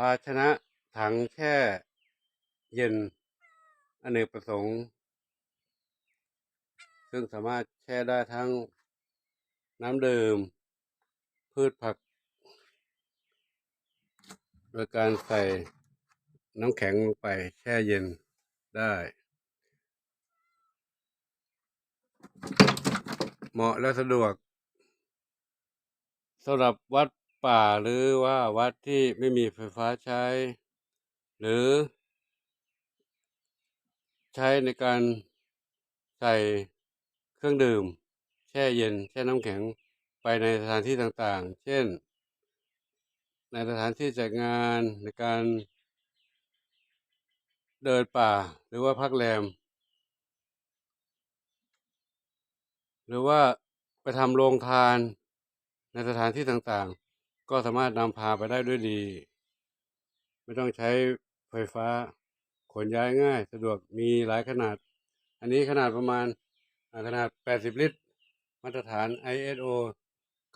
ภาชนะถังแช่เย็นอเนกประสงค์ ซึ่งสามารถแช่ได้ทั้งน้ำดื่ม พืชผัก โดยการใส่น้ำแข็งลงไปแช่เย็นได้เหมาะและสะดวกสำหรับวัด ป่าหรือว่าวัดที่ไม่มีไฟฟ้าใช้ หรือ ใช้ในการใส่เครื่องดื่ม แช่เย็น แช่น้ำแข็งไปในสถานที่ต่างๆ เช่น ในสถานที่จัดงานในการเดินป่าหรือว่าพักแรม หรือว่าไปทำโรงทานในสถานที่ต่างๆ ก็สามารถนำพาไปได้ด้วยดี ไม่ต้องใช้ไฟฟ้า ขนย้ายง่าย สะดวกมีหลายขนาด อันนี้ขนาดประมาณขนาด 80 ลิตร มาตรฐาน ISO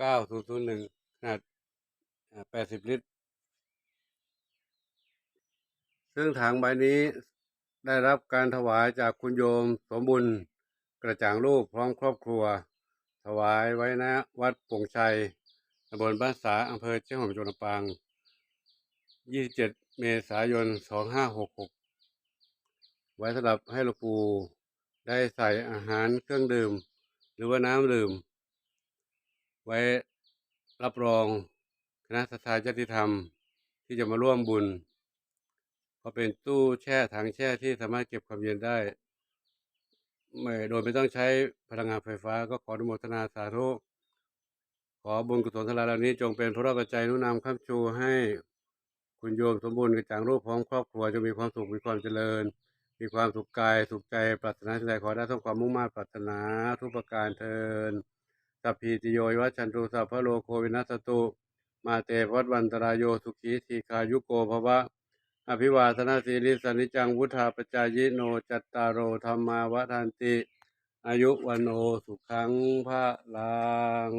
9001 ขนาด 80 ลิตร ซึ่งถังใบนี้ได้รับการถวายจากคุณโยมสมบุญกระจ่างรูปพร้อมครอบครัว ถวายไว้ณวัดปงชัย ตำบลบ้านสาอำเภอเชียงหอมจังหวัดลำปาง27 เมษายน 2566 ไว้สำหรับให้หลวงปู่ได้ใส่อาหารเครื่องดื่ม หรือว่าน้ำดื่ม ไว้รับรองคณะสัตยาญาติธรรมที่จะมาร่วมบุญ ก็เป็นตู้แช่ถังแช่ที่สามารถเก็บความเย็นได้ ไม่โดยไม่ต้องใช้พลังงานไฟฟ้าก็ขออนุโมทนาสาธุ ขอบุญกุศลทลายเหล่านี้จงเป็นพระปัจจัยนุนำข้ามชูให้คุณโยมสมบูรณ์กระจ่างรูปพร้อมครอบครัวจะมีความสุขมีความเจริญ มีความสุขกายสุขใจปรารถนาสิ่งใดขอได้สมความมุ่งมั่นปรารถนาทุกประการเทินสัพพีติโยวิวัชชันตุสัพพะโลโควินัสตุ มาเตภวัตวันตรายโยสุขีทีคายุโกภวะ อภิวาทนาสีลิสานิจังวุธาปจายโนจัตตารโอธรรมาวทันติ อายุวันโอสุขังพระลัง